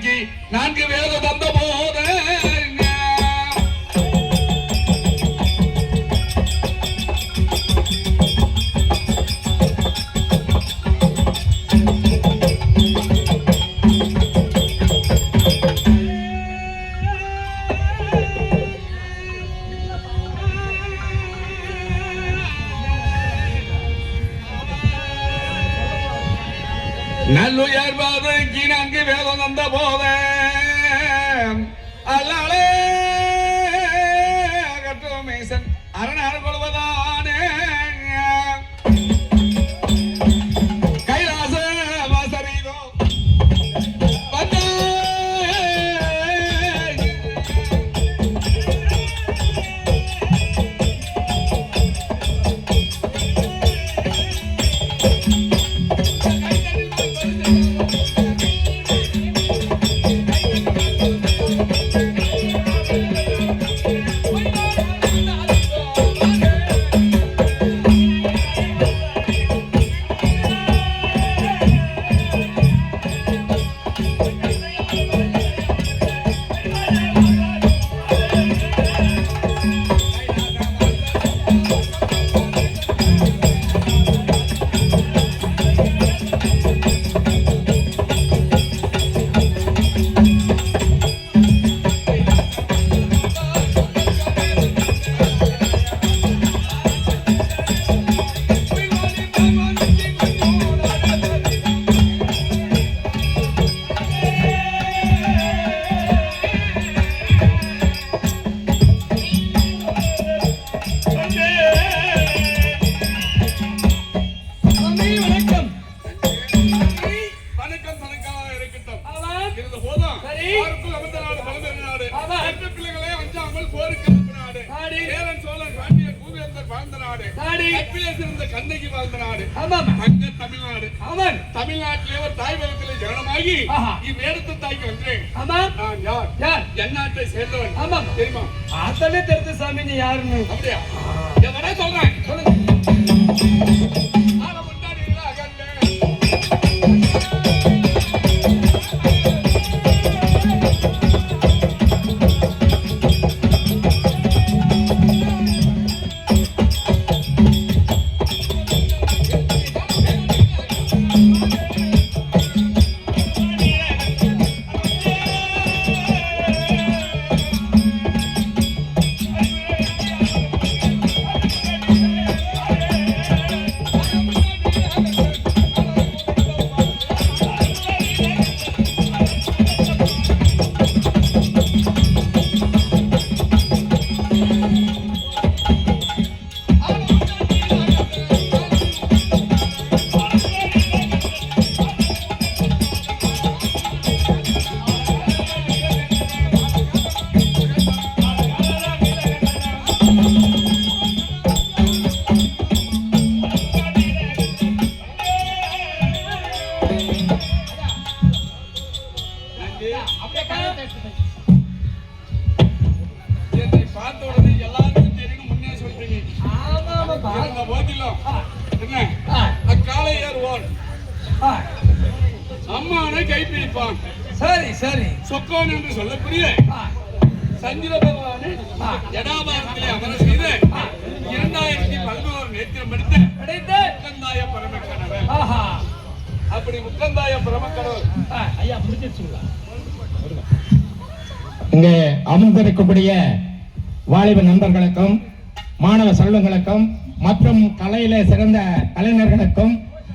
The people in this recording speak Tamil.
நீக்கி நான்கு வேத நல்லுயர் பாதைக்கு நன்கு வேதம் தந்த போதே. அல்லாளே நாடு. சேரன் சோழன் பாண்டியன் பூவேந்தர் வாழ்ந்த நாடு. நாடு. கற்பிலே சிறந்த கண்ணகி வாழ்ந்த நாடு. ஆமாம். அங்க தமிழ்நாடு. அவன் தமிழ்நாட்டிலே ஒரு தாய் பகத்திலே ஜனனமாகி. இவ்வேடத்து தாய்க்கு வந்தேன். ஆமாம். நான் யார்? யார்? என் நாட்டை சேர்ந்தவன். ஆமாம். தெரியுமா? அத்தனை தெரிஞ்ச சாமி நீ யாருன்னு? அப்படியா? சொல்றேன். சொல்லுங்க. என்னை பார்த்த உடனே எல்லாருக்கும் தெரியும் முன்னே சொல்றீங்க இருந்த போதிலும் என்ன ஆ. அக்காலை ஏறுவான் ஆ, அம்மானை கைப்பிடிப்பான் சரி சரி சொக்கோன் என்று சொல்லக்கூடிய சந்திர பகவானை. ஜடாபாரத்திலே அமர செய்து இரண்டாயிரத்தி பதினோரு நேத்திரம் கிடைத்து முக்கந்தாய பரமக்கணவர் அப்படி முக்கந்தாய பரமக்கணவர் ஐயா முடிஞ்சிருச்சுங்களா இங்கே அமர்ந்திருக்கக்கூடிய வாலிப நண்பர்களுக்கும் மாணவ செல்வங்களுக்கும் மற்றும் கலையில சிறந்த கலைஞர்களுக்கும்